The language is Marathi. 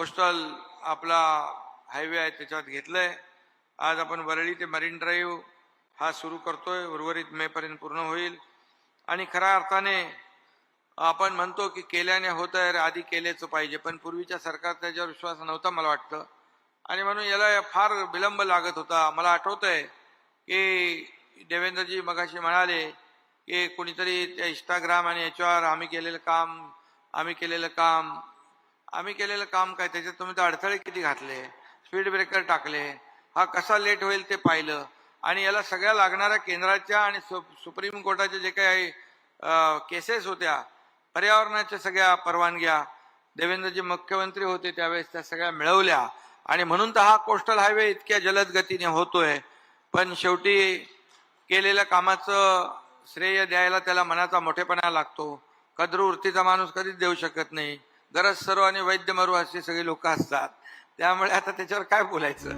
कोस्टल आपला हायवे आहे त्याच्यात घेतलंय. आज आपण वरळी ते मरीन ड्राईव्ह हा सुरू करतोय. उर्वरित मेपर्यंत पूर्ण होईल. आणि खऱ्या अर्थाने आपण म्हणतो की केल्याने होत आहे आधी केल्याचं पाहिजे. पण पूर्वीच्या सरकार त्याच्यावर विश्वास नव्हता मला वाटतं. आणि म्हणून याला फार विलंब लागत होता. मला आठवत आहे की देवेंद्रजी मगाशी म्हणाले की कोणीतरी त्या इंस्टाग्राम आणि याच्यावर आम्ही केलेलं काम आम्ही केलेलं काम आम्ही केलेलं काम काय? त्याच्यात तुम्ही तर अडथळे किती घातले? स्पीड ब्रेकर टाकले. हा कसा लेट होईल ते पाहिलं. आणि याला सगळ्या लागणाऱ्या केंद्राच्या आणि सु सुप्रीम कोर्टाच्या जे काही केसेस होत्या पर्यावरणाच्या सगळ्या परवानग्या देवेंद्रजी मुख्यमंत्री होते त्यावेळेस त्या सगळ्या मिळवल्या. आणि म्हणून तर हा कोस्टल हायवे इतक्या जलद गतीने होतोय. पण शेवटी केलेल्या कामाचं श्रेय द्यायला त्याला मनाचा मोठेपणा लागतो. कद्र वृत्तीचा माणूस कधीच देऊ शकत नाही. गरज सर्व आणि वैद्य मरु असे सगळे लोक असतात. त्यामुळे आता त्याच्यावर काय बोलायचं?